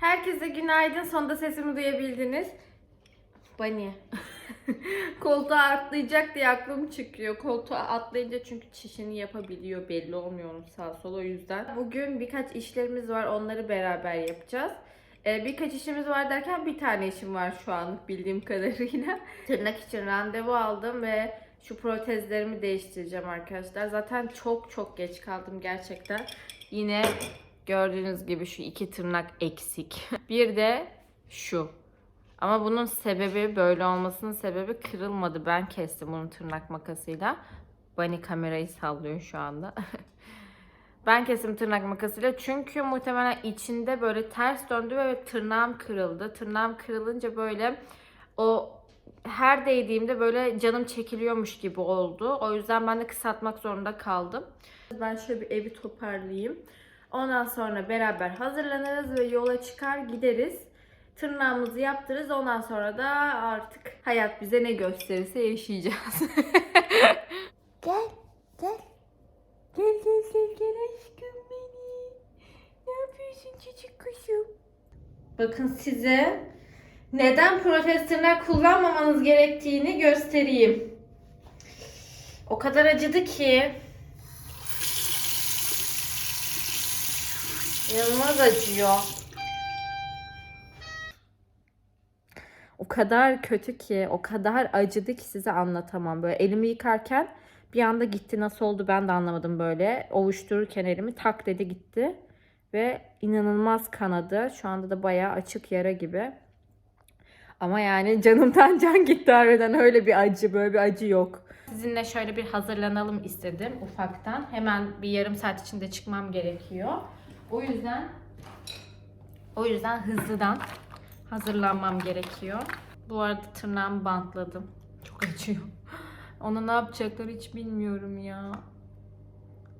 Herkese günaydın. Sonunda sesimi duyabildiniz. Bani. Koltuğa atlayacak diye aklım çıkıyor. Koltuğa atlayınca çünkü çişini yapabiliyor. Belli olmuyor onun sağ sol o yüzden. Bugün birkaç işlerimiz var. Onları beraber yapacağız. Ee, birkaç işimiz var derken bir tane işim var şu anlık bildiğim kadarıyla. Tırnak için randevu aldım ve şu protezlerimi değiştireceğim arkadaşlar. Zaten çok çok geç kaldım gerçekten. Yine gördüğünüz gibi şu iki tırnak eksik. Bir de şu. Ama bunun sebebi böyle olmasının sebebi kırılmadı. Ben kestim bunu tırnak makasıyla. Bani kamerayı sallıyor şu anda. ben kestim tırnak makasıyla çünkü muhtemelen içinde böyle ters döndü ve tırnağım kırıldı. Tırnağım kırılınca böyle o her değdiğimde böyle canım çekiliyormuş gibi oldu. O yüzden ben de kısaltmak zorunda kaldım. Ben şöyle bir evi toparlayayım. Ondan sonra beraber hazırlanırız ve yola çıkar gideriz. Tırnağımızı yaptırırız. Ondan sonra da artık hayat bize ne gösterirse yaşayacağız. gel, gel. Gel gel gel gel aşkım benim. Ne yapıyorsun çocuk kuşum? Bakın size neden protez tırnak kullanmamanız gerektiğini göstereyim. O kadar acıdı ki. İnanılmaz acıyor. O kadar kötü ki, o kadar acıdı ki size anlatamam. Böyle elimi yıkarken bir anda gitti. Nasıl oldu ben de anlamadım böyle. Ovuştururken elimi tak dedi gitti. Ve inanılmaz kanadı. Şu anda da bayağı açık yara gibi. Ama yani canımdan can gitti harbiden öyle bir acı, böyle bir acı yok. Sizinle şöyle bir hazırlanalım istedim ufaktan. Hemen bir yarım saat içinde çıkmam gerekiyor. O yüzden o yüzden hızlıdan hazırlanmam gerekiyor. Bu arada tırnağımı bantladım. Çok acıyor. Ona ne yapacaklar hiç bilmiyorum ya.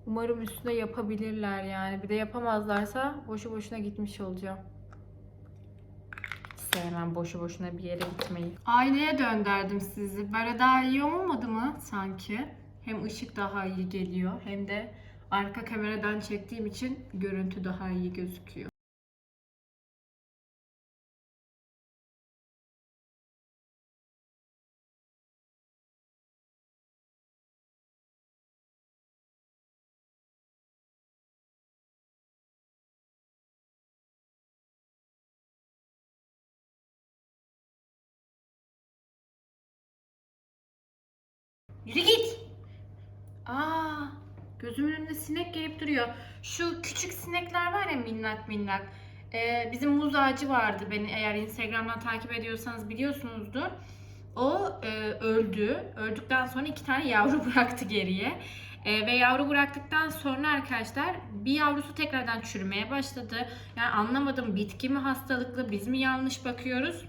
Umarım üstüne yapabilirler yani. Bir de yapamazlarsa boşu boşuna gitmiş olacağım. Sevmem boşu boşuna bir yere gitmeyi. Aynaya döndürdüm sizi. Böyle daha iyi olmadı mı sanki? Hem ışık daha iyi geliyor hem de arka kameradan çektiğim için görüntü daha iyi gözüküyor. Yürü git. Aa, gözümün önünde sinek gelip duruyor. Şu küçük sinekler var ya minnak minnak. Ee, bizim muz ağacı vardı beni eğer Instagram'dan takip ediyorsanız biliyorsunuzdur. O e, öldü. Öldükten sonra iki tane yavru bıraktı geriye. E, ve yavru bıraktıktan sonra arkadaşlar bir yavrusu tekrardan çürümeye başladı. Yani anlamadım bitki mi hastalıklı biz mi yanlış bakıyoruz?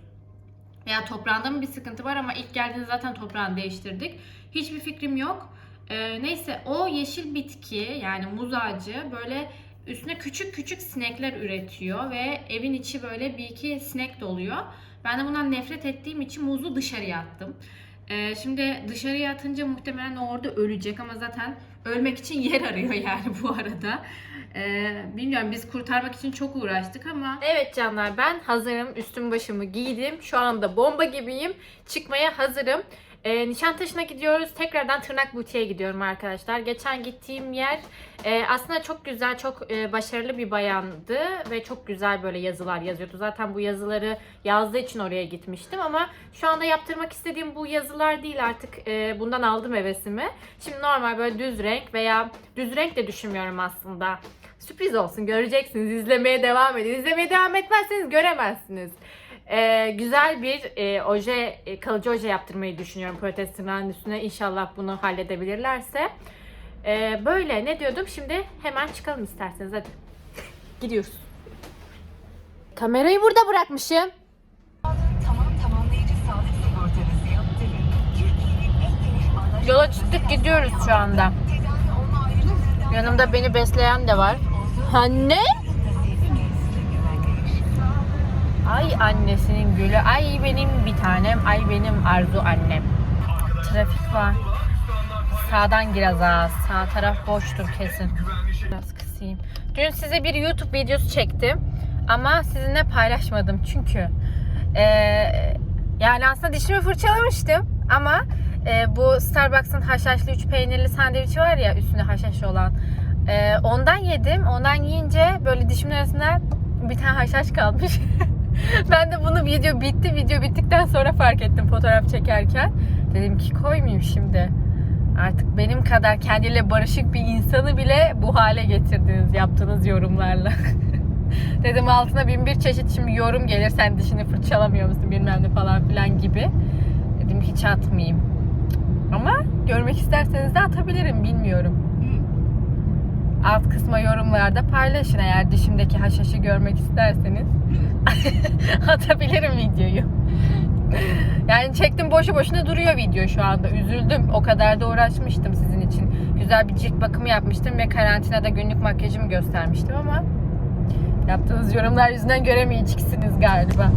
Veya toprağında mı bir sıkıntı var ama ilk geldiğinde zaten toprağını değiştirdik. Hiçbir fikrim yok. Ee, neyse o yeşil bitki yani muz ağacı böyle üstüne küçük küçük sinekler üretiyor ve evin içi böyle bir iki sinek doluyor. Ben de bundan nefret ettiğim için muzu dışarıya attım. Ee, şimdi dışarıya atınca muhtemelen orada ölecek ama zaten ölmek için yer arıyor yani bu arada. Ee, bilmiyorum biz kurtarmak için çok uğraştık ama. Evet canlar ben hazırım. Üstüm başımı giydim. Şu anda bomba gibiyim. Çıkmaya hazırım. Ee, Nişantaşı'na gidiyoruz. Tekrardan tırnak butiğe gidiyorum arkadaşlar. Geçen gittiğim yer e, aslında çok güzel, çok e, başarılı bir bayandı ve çok güzel böyle yazılar yazıyordu. Zaten bu yazıları yazdığı için oraya gitmiştim ama şu anda yaptırmak istediğim bu yazılar değil artık. E, bundan aldım hevesimi. Şimdi normal böyle düz renk veya düz renk de düşünmüyorum aslında. Sürpriz olsun göreceksiniz. İzlemeye devam edin. İzlemeye devam etmezseniz göremezsiniz. Ee, güzel bir e, oje, e, kalıcı oje yaptırmayı düşünüyorum protez tırnağının üstüne. İnşallah bunu halledebilirlerse. Ee, böyle ne diyordum? Şimdi hemen çıkalım isterseniz hadi. Gidiyoruz. Kamerayı burada bırakmışım. Yola çıktık gidiyoruz şu anda. Yanımda beni besleyen de var. Anne? Annesinin gülü. Ay benim bir tanem. Ay benim arzu annem. Trafik var. Sağdan gir az. Sağ taraf boştur kesin. Biraz kısayım. Dün size bir YouTube videosu çektim. Ama sizinle paylaşmadım çünkü e, yani aslında dişimi fırçalamıştım ama e, bu Starbucks'ın haşhaşlı üç peynirli sandviçi var ya üstünde haşhaş olan e, ondan yedim. Ondan yiyince böyle dişimin arasında bir tane haşhaş kalmış. ben de bunu video bitti. Video bittikten sonra fark ettim fotoğraf çekerken. Dedim ki koymayayım şimdi. Artık benim kadar kendiyle barışık bir insanı bile bu hale getirdiniz yaptığınız yorumlarla. Dedim altına bin bir çeşit şimdi yorum gelir sen dişini fırçalamıyor musun bilmem ne falan filan gibi. Dedim hiç atmayayım. Ama görmek isterseniz de atabilirim bilmiyorum. Alt kısma yorumlarda paylaşın eğer dişimdeki haşhaşı görmek isterseniz. Atabilirim videoyu. Yani çektim boşu boşuna duruyor video şu anda. Üzüldüm. O kadar da uğraşmıştım sizin için. Güzel bir cilt bakımı yapmıştım ve karantinada günlük makyajımı göstermiştim ama yaptığınız yorumlar yüzünden göremeyeceksiniz galiba.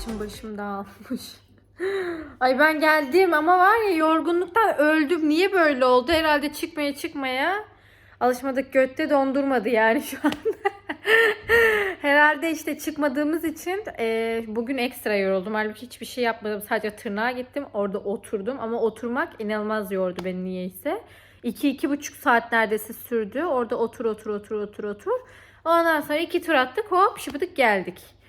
Saçım başım dağılmış. Ay ben geldim ama var ya yorgunluktan öldüm. Niye böyle oldu? Herhalde çıkmaya çıkmaya alışmadık götte dondurmadı yani şu anda. Herhalde işte çıkmadığımız için e, bugün ekstra yoruldum. Halbuki hiçbir şey yapmadım. Sadece tırnağa gittim. Orada oturdum. Ama oturmak inanılmaz yordu beni niyeyse. 2-2,5 saat neredeyse sürdü. Orada otur otur otur otur otur. Ondan sonra iki tur attık hop şıpıdık geldik.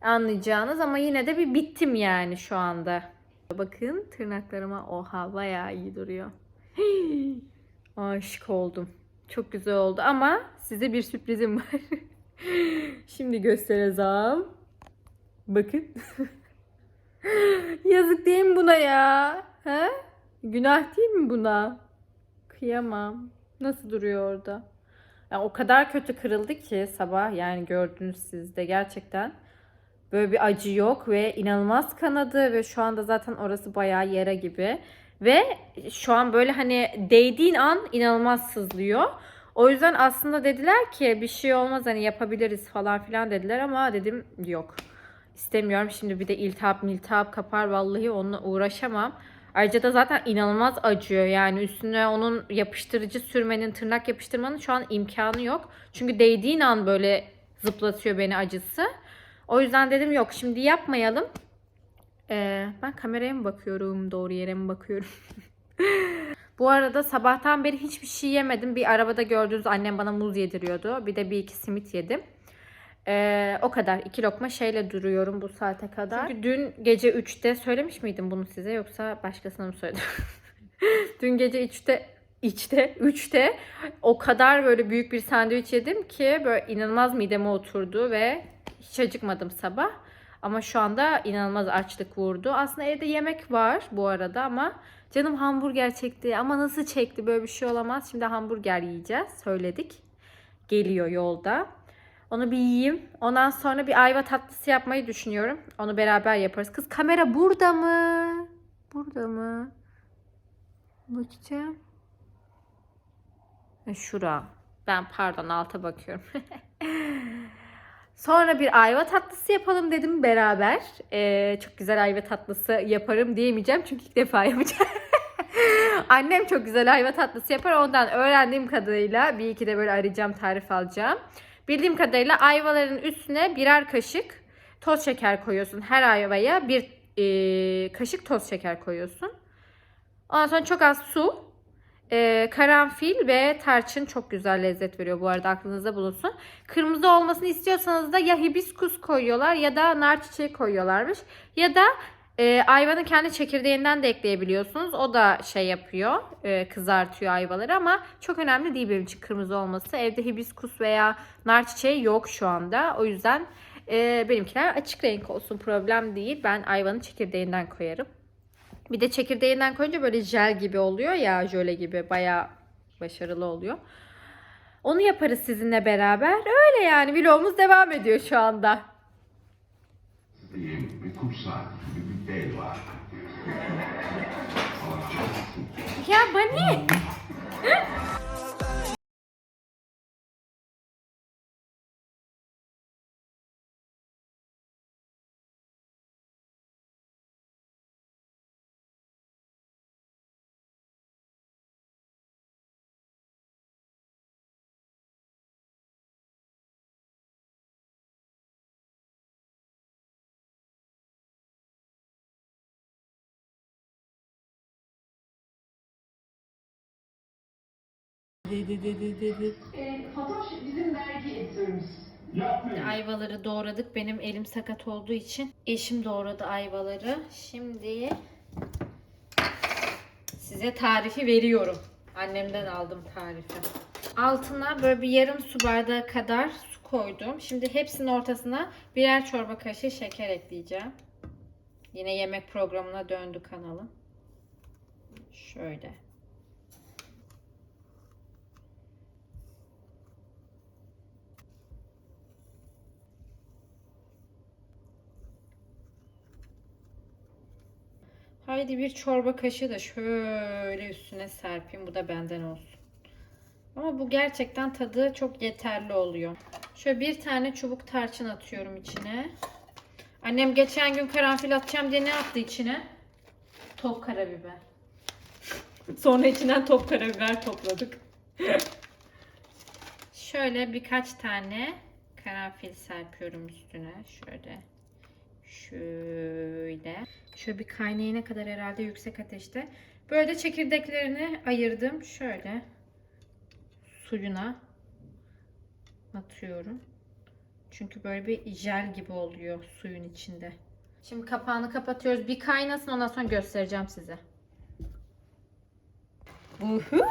Anlayacağınız ama yine de bir bittim yani şu anda. Bakın tırnaklarıma oha bayağı iyi duruyor. Aşık oldum. Çok güzel oldu ama size bir sürprizim var. Şimdi göstereceğim. Bakın. Yazık değil mi buna ya? He? Günah değil mi buna? Kıyamam. Nasıl duruyor orada? Ya o kadar kötü kırıldı ki sabah yani gördünüz siz de gerçekten. Böyle bir acı yok ve inanılmaz kanadı ve şu anda zaten orası bayağı yara gibi. Ve şu an böyle hani değdiğin an inanılmaz sızlıyor. O yüzden aslında dediler ki bir şey olmaz hani yapabiliriz falan filan dediler ama dedim yok. İstemiyorum şimdi bir de iltihap miltihap kapar vallahi onunla uğraşamam. Ayrıca da zaten inanılmaz acıyor yani üstüne onun yapıştırıcı sürmenin tırnak yapıştırmanın şu an imkanı yok. Çünkü değdiğin an böyle zıplatıyor beni acısı. O yüzden dedim yok şimdi yapmayalım. Ee, ben kameraya mı bakıyorum doğru yere mi bakıyorum? Bu arada sabahtan beri hiçbir şey yemedim. Bir arabada gördüğünüz annem bana muz yediriyordu. Bir de bir iki simit yedim. Ee, o kadar. iki lokma şeyle duruyorum bu saate kadar. Çünkü dün gece 3'te söylemiş miydim bunu size yoksa başkasına mı söyledim? dün gece 3'te içte 3'te o kadar böyle büyük bir sandviç yedim ki böyle inanılmaz mideme oturdu ve hiç acıkmadım sabah. Ama şu anda inanılmaz açlık vurdu. Aslında evde yemek var bu arada ama canım hamburger çekti. Ama nasıl çekti böyle bir şey olamaz. Şimdi hamburger yiyeceğiz. Söyledik. Geliyor yolda. Onu bir yiyeyim. Ondan sonra bir ayva tatlısı yapmayı düşünüyorum. Onu beraber yaparız. Kız kamera burada mı? Burada mı? Bakacağım. Ha, Şura. Ben pardon alta bakıyorum. Sonra bir ayva tatlısı yapalım dedim beraber. Ee, çok güzel ayva tatlısı yaparım diyemeyeceğim çünkü ilk defa yapacağım. Annem çok güzel ayva tatlısı yapar. Ondan öğrendiğim kadarıyla bir iki de böyle arayacağım tarif alacağım. Bildiğim kadarıyla ayvaların üstüne birer kaşık toz şeker koyuyorsun. Her ayvaya bir e, kaşık toz şeker koyuyorsun. Ondan sonra çok az su, e, karanfil ve tarçın çok güzel lezzet veriyor bu arada aklınızda bulunsun. Kırmızı olmasını istiyorsanız da ya hibiskus koyuyorlar ya da nar çiçeği koyuyorlarmış. Ya da e, ayvanın kendi çekirdeğinden de ekleyebiliyorsunuz. O da şey yapıyor, e, kızartıyor ayvaları ama çok önemli değil benim için kırmızı olması. Evde hibiskus veya nar çiçeği yok şu anda. O yüzden e, benimkiler açık renk olsun problem değil. Ben ayvanın çekirdeğinden koyarım. Bir de çekirdeğinden koyunca böyle jel gibi oluyor ya jöle gibi bayağı başarılı oluyor. Onu yaparız sizinle beraber. Öyle yani vlogumuz devam ediyor şu anda. Diyelim bir kum saati gibi bir bel var. Alacaksın. Ya Bani. Ayvaları doğradık. Benim elim sakat olduğu için eşim doğradı ayvaları. Şimdi size tarifi veriyorum. Annemden aldım tarifi. Altına böyle bir yarım su bardağı kadar su koydum. Şimdi hepsinin ortasına birer çorba kaşığı şeker ekleyeceğim. Yine yemek programına döndü kanalım. Şöyle. Haydi bir çorba kaşığı da şöyle üstüne serpeyim. Bu da benden olsun. Ama bu gerçekten tadı çok yeterli oluyor. Şöyle bir tane çubuk tarçın atıyorum içine. Annem geçen gün karanfil atacağım diye ne attı içine? Top karabiber. Sonra içinden top karabiber topladık. Şöyle birkaç tane karanfil serpiyorum üstüne. Şöyle. Şöyle. Şöyle bir kaynayana kadar herhalde yüksek ateşte. Böyle de çekirdeklerini ayırdım. Şöyle suyuna atıyorum. Çünkü böyle bir jel gibi oluyor suyun içinde. Şimdi kapağını kapatıyoruz. Bir kaynasın ondan sonra göstereceğim size. Uhu,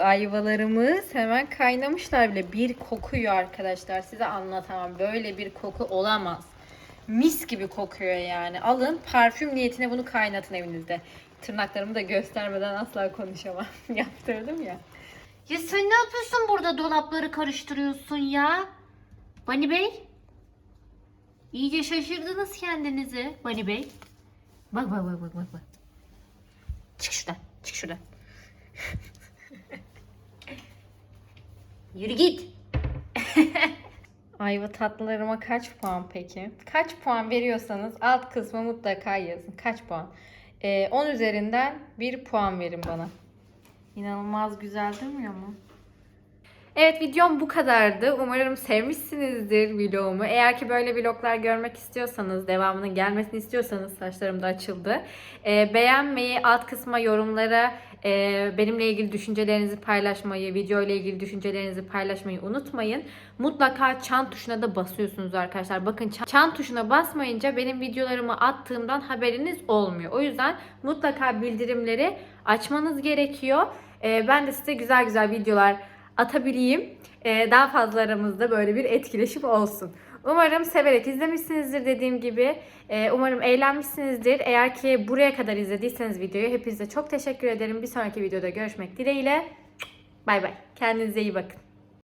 ayvalarımız hemen kaynamışlar bile. Bir kokuyor arkadaşlar. Size anlatamam. Böyle bir koku olamaz. Mis gibi kokuyor yani. Alın parfüm niyetine bunu kaynatın evinizde. Tırnaklarımı da göstermeden asla konuşamam. Yaptırdım ya. Ya sen ne yapıyorsun burada dolapları karıştırıyorsun ya? Bani Bey? İyice şaşırdınız kendinizi Bani Bey. Bak bak bak bak bak. bak. Çık şuradan. Çık şuradan. Yürü git. Ayva tatlılarıma kaç puan peki? Kaç puan veriyorsanız alt kısma mutlaka yazın. Kaç puan? Ee, 10 üzerinden 1 puan verin bana. İnanılmaz güzel durmuyor mu? Evet videom bu kadardı. Umarım sevmişsinizdir vlogumu. Eğer ki böyle vloglar görmek istiyorsanız, devamının gelmesini istiyorsanız saçlarım da açıldı. Ee, beğenmeyi, alt kısma yorumlara e, benimle ilgili düşüncelerinizi paylaşmayı, video ile ilgili düşüncelerinizi paylaşmayı unutmayın. Mutlaka çan tuşuna da basıyorsunuz arkadaşlar. Bakın çan, çan tuşuna basmayınca benim videolarımı attığımdan haberiniz olmuyor. O yüzden mutlaka bildirimleri açmanız gerekiyor. Ee, ben de size güzel güzel videolar atabileyim. Ee, daha fazla aramızda böyle bir etkileşim olsun. Umarım severek izlemişsinizdir dediğim gibi. Ee, umarım eğlenmişsinizdir. Eğer ki buraya kadar izlediyseniz videoyu hepinize çok teşekkür ederim. Bir sonraki videoda görüşmek dileğiyle. Bay bay. Kendinize iyi bakın.